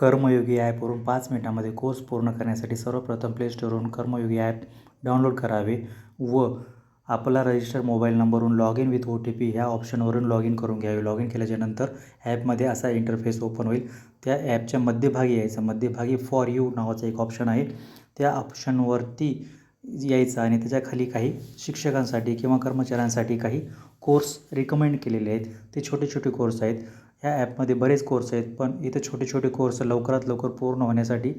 कर्मयोगी ॲपवरून पाच मिनिटांमध्ये कोर्स पूर्ण करण्यासाठी सर्वप्रथम प्ले स्टोअरवरून कर्मयोगी ॲप डाउनलोड करावे व आपला रजिस्टर मोबाईल नंबरवरून log in with O T P ह्या ऑप्शनवरून लॉग इन करून घ्यावे. लॉग इन केल्याच्यानंतर ॲपमध्ये असा इंटरफेस ओपन होईल. त्या ॲपच्या मध्यभागी यायचं. मध्यभागी फॉर यू नावाचं एक ऑप्शन आहे. त्या ऑप्शनवरती यायचं आणि त्याच्याखाली काही शिक्षकांसाठी किंवा कर्मचाऱ्यांसाठी काही कोर्स रिकमेंड केलेले आहेत. ते छोटे छोटे कोर्स आहेत. ह्या ॲपमध्ये बरेच कोर्स आहेत पण इथं छोटे छोटे कोर्स लवकरात लवकर पूर्ण होण्यासाठी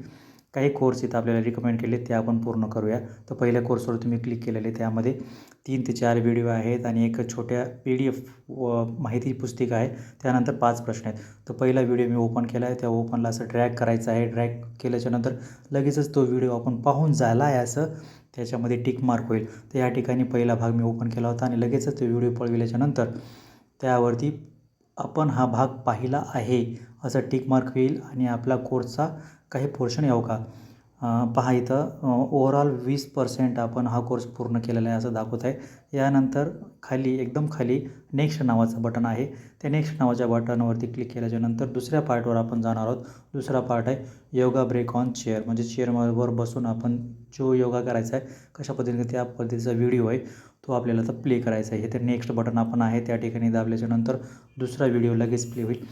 काही कोर्स इथं आपल्याला रिकमेंड केले ते आपण पूर्ण करूया. तर पहिल्या कोर्सवर तुम्ही क्लिक केलेले त्यामध्ये तीन ते चार व्हिडिओ आहेत आणि एक छोट्या पी डी एफ व माहिती पुस्तिका आहे त्यानंतर पाच प्रश्न आहेत. तर पहिला व्हिडिओ मी ओपन केला आहे त्या ओपनला असं ड्रॅग करायचं आहे. ड्रॅग केल्याच्यानंतर लगेचच तो व्हिडिओ आपण पाहून झाला आहे असं त्याच्यामध्ये टिक मार्क होईल. तर या ठिकाणी पहिला भाग मी ओपन केला होता आणि लगेचच तो व्हिडिओ पळविल्याच्यानंतर त्यावरती आपण हा भाग पाहिला आहे असं टिक मार्क होईल आणि आपला कोर्सचा काही पोर्शन येऊ का? पहा इथं ओवरऑल वीस पर्सेंट आपण हा कोर्स पूर्ण केलेला आहे असं दाखवत आहे. यानंतर खाली एकदम खाली नेक्स्ट नावाचं बटन आहे. त्या नेक्स्ट नावाच्या बटनवरती क्लिक केल्याच्यानंतर दुसऱ्या पार्टवर आपण जाणार आहोत. दुसरा पार्ट आहे योगा ब्रेक ऑन चेअर म्हणजे चेअरवर बसून आपण जो योगा करायचा आहे कशा पद्धतीने त्या पद्धतीचा व्हिडिओ आहे तो आपल्याला तर प्ले करायचा आहे. हे तर नेक्स्ट बटन आपण आहे त्या ठिकाणी दाबल्याच्यानंतर दुसरा व्हिडिओ लगेच प्ले होईल.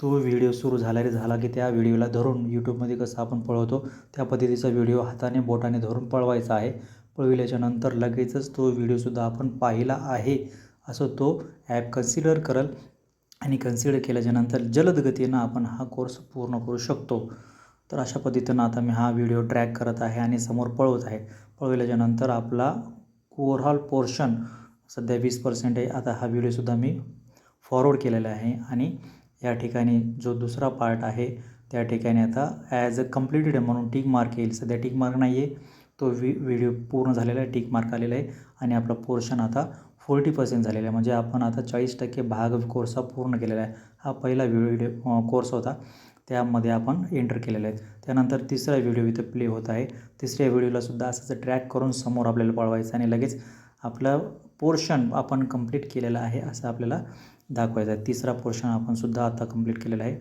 तो व्हिडिओ सुरू झाला रे झाला की त्या व्हिडिओला धरून यूट्यूबमध्ये कसं आपण पळवतो त्या पद्धतीचा व्हिडिओ हाताने बोटाने धरून पळवायचा आहे. पळविल्याच्यानंतर लगेचच तो व्हिडिओसुद्धा आपण पाहिला आहे असं तो ॲप कन्सिडर करल आणि कन्सिडर केल्याच्यानंतर जलद गतीनं आपण हा कोर्स पूर्ण करू शकतो. तर अशा पद्धतीनं आता मी हा व्हिडिओ ट्रॅक करत आहे आणि समोर पळवत आहे. पळविल्याच्यानंतर आपला ओव्हरऑल पोर्शन सध्या वीस पर्सेंट आहे. आता हा व्हिडिओसुद्धा मी फॉरवर्ड केलेला आहे आणि या ठिकाणी जो दुसरा पार्ट आहे त्या ठिकाणी आता ॲज अ कम्प्लिटेड म्हणून टिक मार्क येईल. सध्या टिक मार्क नाही आहे तो व्हि व्हिडिओ पूर्ण झालेला आहे टिक मार्क आलेला आहे आणि आपला पोर्शन आता फोर्टी पर्सेंट झालेला आहे. म्हणजे आपण आता चाळीस टक्के भाग कोर्स हा पूर्ण केलेला आहे. हा पहिला व्हिडिओ कोर्स होता. त्यामध्ये आपण एंटर केलेला आहे. त्यानंतर तिसरा व्हिडिओ इथं प्ले होत आहे. तिसऱ्या व्हिडिओलासुद्धा असंच ट्रॅक करून समोर आपल्याला पळवायचं आणि लगेच आपलं पोर्शन आपण कंप्लीट केलेलं आहे असं आपल्याला दाखवायचं आहे. तिसरा पोर्शन आपण सुद्धा आता कंप्लीट केलेला आहे.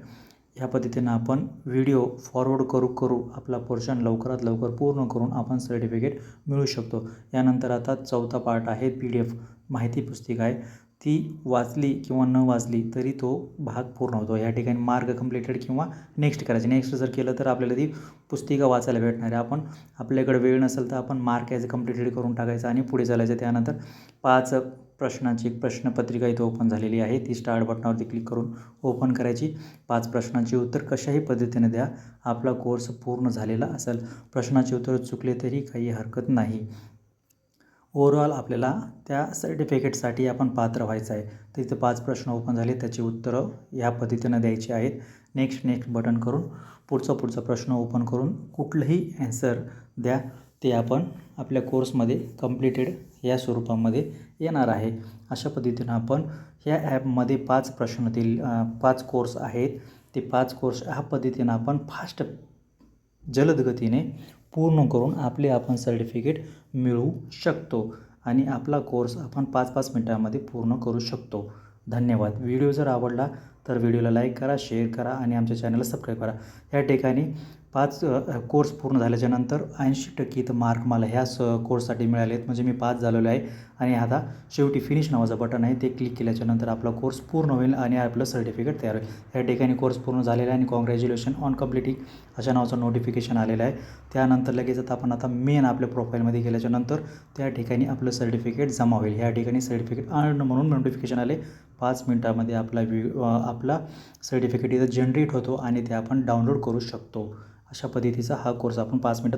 ह्या पद्धतीनं आपण व्हिडिओ फॉरवर्ड करू करू आपला पोर्शन लवकरात लवकर पूर्ण करून आपण सर्टिफिकेट मिळू शकतो. यानंतर आता चौथा पार्ट आहे पी डी एफ माहिती पुस्तिका आहे. ती वाचली किंवा न वाचली तरी तो भाग पूर्ण होतो. या ठिकाणी मार्क कंप्लीटेड किंवा नेक्स्ट करायचे. नेक्स्ट जर केलं तर आपल्याला ती पुस्तिका वाचायला भेटणार आहे. आपण आपल्याकडे वेळ नसेल तर आपण मार्क ॲज कंप्लीटेड करून टाकायचं आणि पुढे चालायचं. त्यानंतर पाच प्रश्नांची एक प्रश्नपत्रिका इथं ओपन झालेली आहे. ती स्टार्ट बटनावरती क्लिक करून ओपन करायची. पाच प्रश्नांची उत्तर कशाही पद्धतीने द्या. आपला कोर्स पूर्ण झालेला असेल. प्रश्नाचे उत्तर चुकले तरी काही हरकत नाही. ओव्हरऑल आपल्याला त्या सर्टिफिकेटसाठी आपण पात्र व्हायचं आहे. तर इथे पाच प्रश्न ओपन झाले. त्याची उत्तरं ह्या पद्धतीनं द्यायची आहेत. नेक्स्ट नेक्स्ट बटन करून पुढचा पुढचा प्रश्न ओपन करून कुठलंही ॲन्सर द्या. ते आपण आपल्या कोर्समध्ये कम्प्लिटेड या स्वरूपामध्ये येणार आहे. अशा पद्धतीनं आपण ह्या ॲपमध्ये पाच प्रश्नातील पाच कोर्स आहेत. ते पाच कोर्स ह्या पद्धतीनं आपण फास्ट जलद गतीने पूर्ण करून आपले आपण सर्टिफिकेट मिळवू शकतो. आणि आपला कोर्स आपण पाच पाच मिनटामध्ये पूर्ण करू शकतो. धन्यवाद. व्हिडिओ जर आवडला तर व्हिडिओला लाईक करा शेअर करा आणि आमच्या चॅनलला सबस्क्राईब करा. या ठिकाणी पाच कोर्स पूर्ण झाल्याच्यानंतर ऐंशी टक्के इथं मार्क मला ह्याच कोर्ससाठी मिळाले आहेत. म्हणजे मी पास झालेलो आहे. आणि आता शेवटी फिनिश नावाचं बटन आहे. ते क्लिक केल्याच्यानंतर आपला कोर्स पूर्ण होईल आणि आपलं सर्टिफिकेट तयार होईल. या ठिकाणी कोर्स पूर्ण झालेला आहे आणि कॉंग्रॅच्युलेशन ऑन कम्प्लिटिंग अशा नावाचं नोटिफिकेशन आलेलं आहे. त्यानंतर लगेच आता आपण आता मेन आपल्या प्रोफाईलमध्ये गेल्याच्यानंतर त्या ठिकाणी आपलं सर्टिफिकेट जमा होईल. ह्या ठिकाणी सर्टिफिकेट अर्न म्हणून नोटिफिकेशन आले. पाच मिनटामध्ये आपला वि आपला सर्टिफिकेट इथं जनरेट होतो आणि ते आपण डाउनलोड करू शकतो. अशा पद्धतीचा हा कोर्स आपण पाच मिनटात